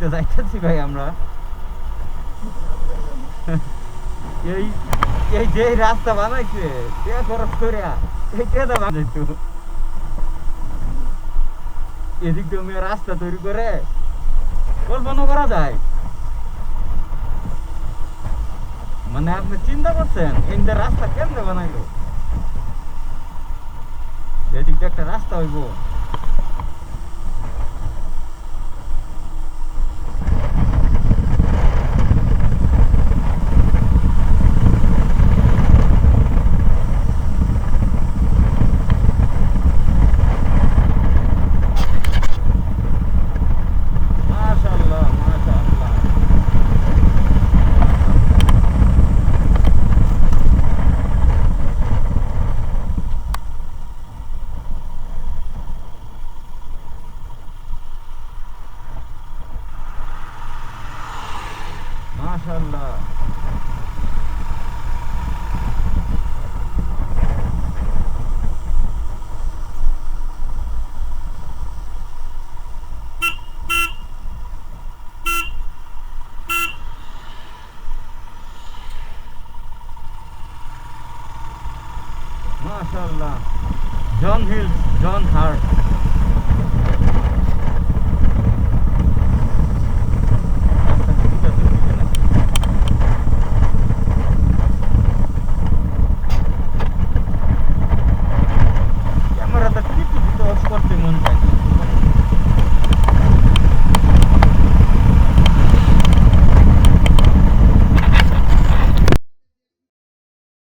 তো যাইতেছি ভাই আমরা। এই এই যে রাস্তা বানাইছে, কে খরচ করিয়া এই কে তো বানাইতো এদিক দিয়ে রাস্তা তৈরি করে, কল্পনা করা যায়। মানে আপনি চিন্তা করছেন যে রাস্তা কেমনে বানাইলো? এদিক দিয়ে একটা রাস্তা হইব মাশাআল্লাহ মাশাআল্লাহ মাশাআল্লাহ। মাশাআল্লাহ। John Hills John Hart back to Moon Park.